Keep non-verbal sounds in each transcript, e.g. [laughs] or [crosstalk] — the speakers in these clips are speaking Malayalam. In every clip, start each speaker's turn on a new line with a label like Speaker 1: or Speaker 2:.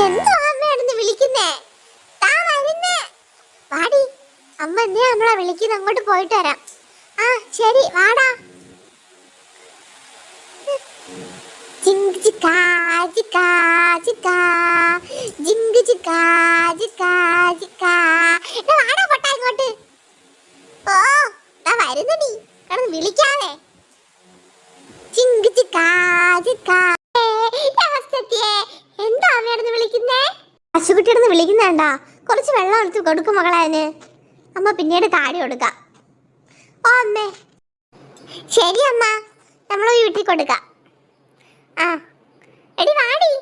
Speaker 1: എന്തോ അമ്മയാണെന്ന് വിളിക്കുന്നേ? താ വരുന്നേ. വാടി അമ്മ എന്തിനാ നമ്മളെ വിളിക്കുന്നത് അങ്ങോട്ട് പോയിട്ട് വരാം. ആ ശരി വാടാ. ജിങ്ക് ചിക്കാ ചിക്കാ ചിക്കാ. ജിങ്ക് ചിക്കാ വാടാ പൊട്ടാ ഇങ്ങോട്ട്. ഓ വരുന്നു നീ. കിടന്ന് വിളിക്കാതെ ജിങ്ക് ചിക്കാ. വിളിക്കുന്നേ? പശുക്കുട്ടിയോടന്ന് വിളിക്കുന്നേണ്ട. കുറച്ച് വെള്ളം എടുത്ത് കൊടുക്കും മകളെ അതിന്. അമ്മ പിന്നീട് താടി കൊടുക്കാം. ഓ അമ്മേ. ശരി അമ്മ. നമ്മൾ വീട്ടിൽ കൊടുക്കാം. ആ. എടി വാടി.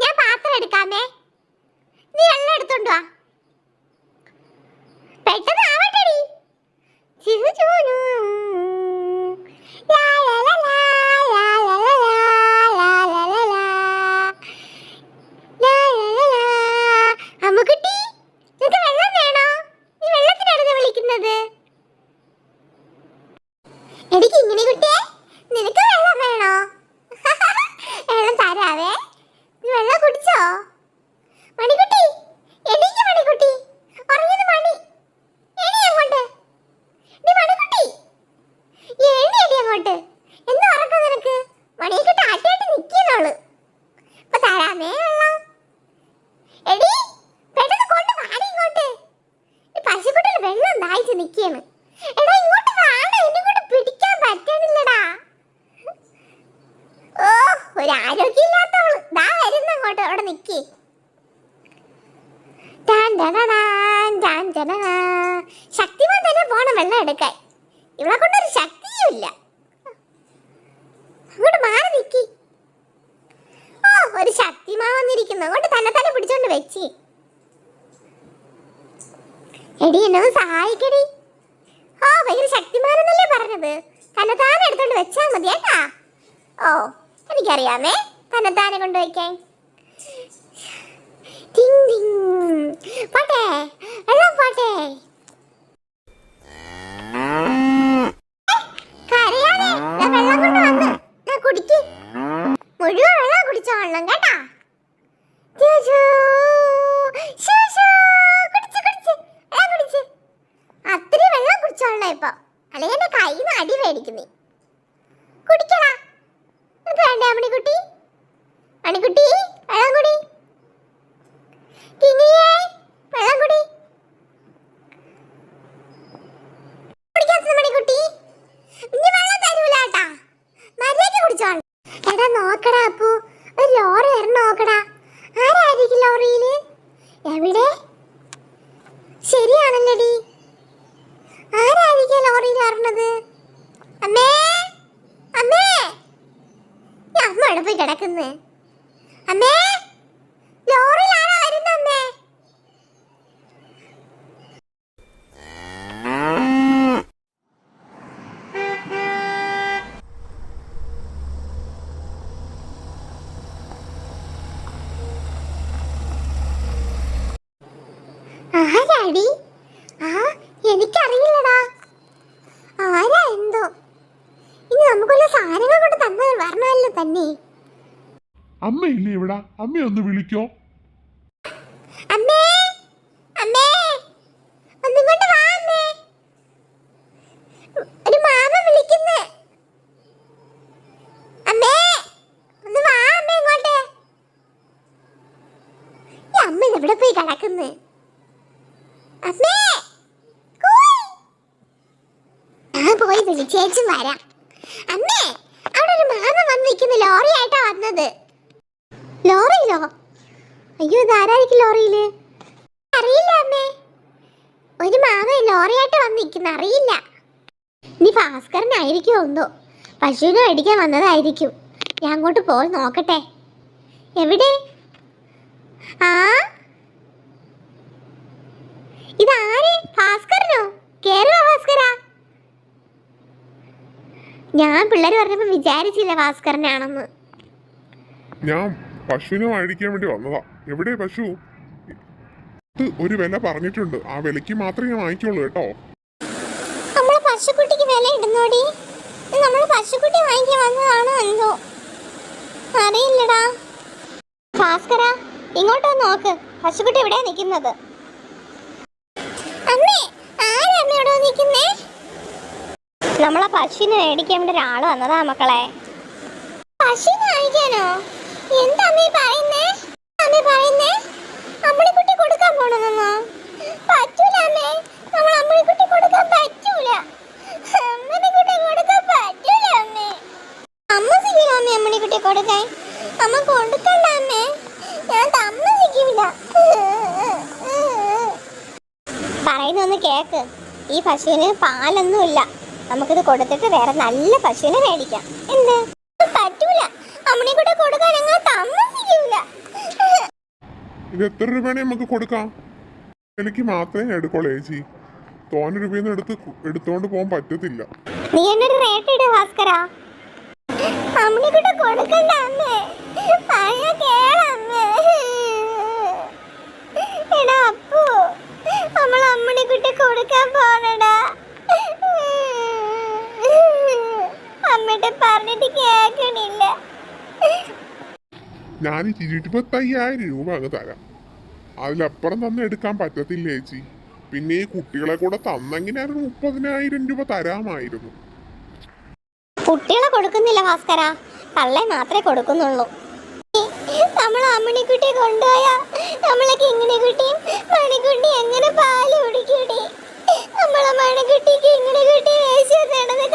Speaker 1: ഞാൻ പാത്രം എടുക്കാമേ. എടിക്ക് ഇങ്ങനെ കുട്ടിയെ? നിനക്ക് വെള്ളം വേണോ? [laughs] വെള്ളം തരാവേ. നീ വെള്ളം കുടിച്ചോ? മണിക്കുട്ടി എണീക്ക് മണിക്കുട്ടി. മണി. എണി അങ്ങോട്ട്. നീ മണിക്കുട്ടി. എണി എടി അങ്ങോട്ട്. നിനക്ക്? നിൽക്കുന്നോൾ എടി ഇങ്ങോട്ട്. ഈ വെള്ളം എടാ ഇങ്ങോട്ട് പിടിക്കാൻ ഓ ഒരു ആരോഗ്യമില്ലാത്തവൾ. ദാ വരുന്ന അങ്ങോട്ട് അവിടെ നിക്കി. ശക്തിമാൻ തന്നെ പോണം വെള്ളം എടുക്കാൻ. ഇവളെ കൊണ്ടൊരു ശക്തിയും ഇല്ല അങ്ങോട്ട് മാറി നിക്കി. ഓ ഒരു ശക്തിമാൻ വന്നിരിക്കുന്നു. അങ്ങോട്ട് തന്നെ തന്നെ പിടിച്ചോണ്ട് വെച്ചി. എടി എന്നെ സഹായിക്കടി. ഓ ഭയങ്കര ശക്തിമാനെന്നല്ലേ പറഞ്ഞത്? തന്നെത്താനെ എടുത്തോണ്ട് വെച്ചാ മതി കേട്ടാ. ഓ എനിക്കറിയാമേ തന്നെത്താനെ കൊണ്ട് വയ്ക്കാൻ ടിങ് ടിങ്. പോട്ടെ വെള്ളം പോട്ടെ മുഴുവൻ വെള്ളം കേട്ടാ. ചൂചൂ. ശൂ, ശൂ. കുടിച്ച്, കുടിച്ച്. വെള്ളം കുടിച്ച്. അത്രയും വെള്ളം കുടിച്ചോളണം ഇപ്പൊ അല്ലെങ്കിൽ കൈ കയ്യിൽ നിന്ന് അടി മേടിക്കുന്നേ. കുടിക്കടാ. മണിക്കുട്ടി മണിക്കുട്ടി വെള്ളം കുടി. കിങ്ങിയേ വെള്ളം എടാ നോക്കടാ ഒരു നോക്കടാ. ആരായിരിക്കും എവിടെ? ആരായിരിക്കും ലോറിയിൽ വരണത് അമ്മേ? അമ്മേ? ഈ അമ്മ എവിടെ പോയി കിടക്കുന്നേ? അമ്മേ? ലോറിയിൽ ആരാ വരുന്ന അമ്മേ? ആരാടി ആ എനിക്കറിയില്ലടാ ആരാ എന്തോ ഇനി നമുക്കുള്ള സാധനങ്ങൾ കൊണ്ട് തന്നെ വരണമല്ലോ തന്നെ.
Speaker 2: അമ്മയില്ലേ ഇവിടെ? അമ്മയൊന്ന് ഒന്ന് വിളിക്കോ.
Speaker 1: അമ്മേ അമ്മേ ഒന്നിങ്ങോട്ട് വാ അമ്മേ. ഒരു മാമ വിളിക്കുന്നു. അമ്മേ ഒന്ന് വാ അമ്മേ ഇങ്ങോട്ട്. ഈ അമ്മ എവിടെ പോയി കിടക്കുന്നു? അമ്മേ. ഞാൻ പോയി വിളിച്ചേച്ചും വരാം. അമ്മേ ഒരു മാമ വന്ന് നിൽക്കുന്നു ലോറി വന്നത്. ലോറിയിലോ? അയ്യോ അറിയില്ല അമ്മേ. ഒരു മാമ വന്നിരിക്കുന്ന. അറിയില്ല. വന്നതായിരിക്കും. ഞാൻ അങ്ങോട്ട് പോയി നോക്കട്ടെ. എവിടെ ആ ഇതാര് ഭാസ്കരനോ കേരള ഭാസ്കര ഞാൻ പിള്ളേർ പറഞ്ഞപ്പോ വിചാരിച്ചില്ല ഭാസ്കരനാണെന്ന്
Speaker 2: ഞാൻ പശുവിനെ മേടിക്കാൻ വേണ്ടി വന്നതാ. എവിടെ പശു? ഇത് ഒരു വില പറഞ്ഞിട്ടുണ്ട്. ആ വിലക്ക് മാത്രമേ ഞാൻ വാങ്ങിക്കുള്ളൂ കേട്ടോ.
Speaker 1: നമ്മളെ പശുക്കുട്ടിക്ക് വില ഇടുന്നോടി? നമ്മൾ പശുക്കുട്ടി വാങ്ങിക്കാൻ വന്നതാണോ എന്തോ? അറിയില്ലടാ. ഭാസ്കര ഇങ്ങോട്ട് നോക്ക്. പശുക്കുട്ടി എവിടെയാ നിൽക്കുന്നത് ആ അമ്മേ ആരാ അമ്മയോട് നിൽക്കുന്നേ നമ്മളെ പശുവിന് മേടിക്കാൻ വേണ്ടി ഒരാൾ വന്നതാ മക്കളെ. പശുവിന് വാങ്ങിക്കാനോ എന്താ അമ്മേ അമ്മേ കൊടുക്കാൻ പോണെന്നോ? അമ്മേ. നമ്മൾ കൊടുക്കാൻ കൊടുക്കാൻ അമ്മേ. അമ്മ അമ്മേ അമ്മ അമ്മേ. ഞാൻ താമസിക്കില്ല പറയുന്നൊന്ന് കേക്ക്. ഈ പശുവിന് പാലൊന്നുമില്ല. നമുക്കിത് കൊടുത്തിട്ട് വേറെ നല്ല പശുവിനെ മേടിക്കാം. എന്ത്? പറ്റൂല. അമ്മണി കൂടെ കൊടുക്കാൻ ഞങ്ങൾ താമസിക്കൂല.
Speaker 2: ഇത് എത്ര രൂപയാണ് നമുക്ക് കൊടുക്കാം? എനിക്ക് മാത്രമേ എടുക്കുള്ളൂ ചേച്ചി. തോന രൂപയൊന്നും എടുത്ത് എടുത്തോണ്ട് പോകാൻ പറ്റത്തില്ല.
Speaker 1: നീ എന്നൊരു റേറ്റ് ഇട ഭാസ്കര. അമ്മണി കൂടെ കൊടുക്കണ്ട അമ്മേ. കേളമ്മേ എടാ അപ്പു. നമ്മൾ അമ്മണി
Speaker 2: ഞാൻ ഇരുപത്തയ്യായിരം രൂപ അങ്ങ് തരാം. അതിലപ്പുറം തന്നെ എടുക്കാൻ പറ്റത്തില്ല ചേച്ചി? പിന്നെ ഈ കുട്ടികളെ കൂടെ തന്നെങ്കിൽ ഒരു മുപ്പതിനായിരം രൂപ തരാമായിരുന്നു.
Speaker 1: കുട്ടികളെ കൊടുക്കുന്നില്ല ഭാസ്കര. കള്ളെ മാത്രമേ കൊടുക്കുന്നുള്ളൂ. നമ്മൾ അമ്മണിക്കുട്ടി കൊണ്ടുപോയാ നമ്മളെ കിങ്ങിണിക്കുട്ടിയും മണിക്കുട്ടി എങ്ങനെ പാൽ കുടിക്കൂടി? നമ്മളെ മണിക്കുട്ടിക്ക് കിങ്ങിണിക്കുട്ടി വേശ്യം നടന്ന്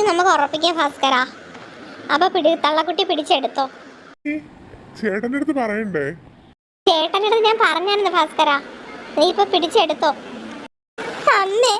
Speaker 1: പിന്നെ നമുക്ക് ഉറപ്പിക്കാം ഭാസ്കര. അപ്പൊ പിടി തള്ളക്കുട്ടി പിടിച്ചെടുത്തോ.
Speaker 2: ചേട്ടനടുത്ത് ചേട്ടന്റെ അടുത്ത് പറയണ്ടേ?
Speaker 1: ചേട്ടനടുത്ത് ഞാൻ പറഞ്ഞായിരുന്നു ഭാസ്കര. നീ ഇപ്പൊ പിടിച്ചെടുത്തോ. അമ്മേ